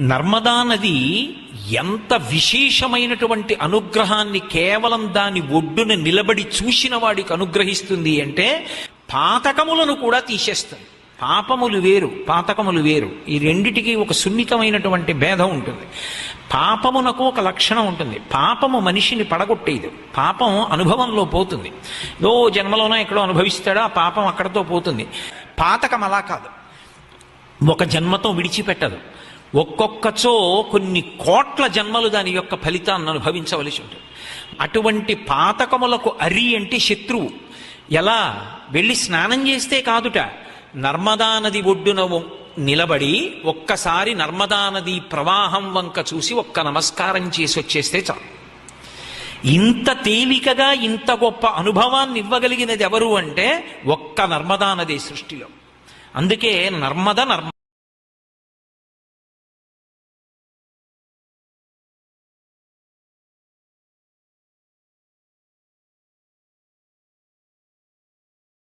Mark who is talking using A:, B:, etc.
A: నర్మదా నది ఎంత విశేషమైనటువంటి అనుగ్రహాన్ని కేవలం దాని ఒడ్డున నిలబడి చూసిన వాడికి అనుగ్రహిస్తుంది అంటే పాతకములను కూడా తీసేస్తుంది. పాపములు వేరు పాతకములు వేరు. ఈ రెండిటికి ఒక సున్నితమైనటువంటి భేదం ఉంటుంది. పాపమునకు ఒక లక్షణం ఉంటుంది. పాపము మనిషిని పడగొట్టేది. పాపం అనుభవంలో పోతుంది. ఓ జన్మలోనో ఎక్కడో అనుభవిస్తాడో ఆ పాపం అక్కడతో పోతుంది. పాతకం అలా కాదు. ఒక జన్మతో విడిచిపెట్టదు. ఒక్కొక్కచో కొన్ని కోట్ల జన్మలు దాని యొక్క ఫలితాన్ని అనుభవించవలసి ఉంటుంది. అటువంటి పాతకములకు అరి అంటే శత్రువు. ఎలా? వెళ్ళి స్నానం చేస్తే కాదుట. నర్మదా నది ఒడ్డున నిలబడి ఒక్కసారి నర్మదా నది ప్రవాహం వంక చూసి ఒక్క నమస్కారం చేసి వచ్చేస్తే చాలు. ఇంత తేలికగా ఇంత గొప్ప అనుభవాన్ని ఇవ్వగలిగినది ఎవరు అంటే ఒక్క నర్మదా నది సృష్టిలో. అందుకే నర్మద నర్మ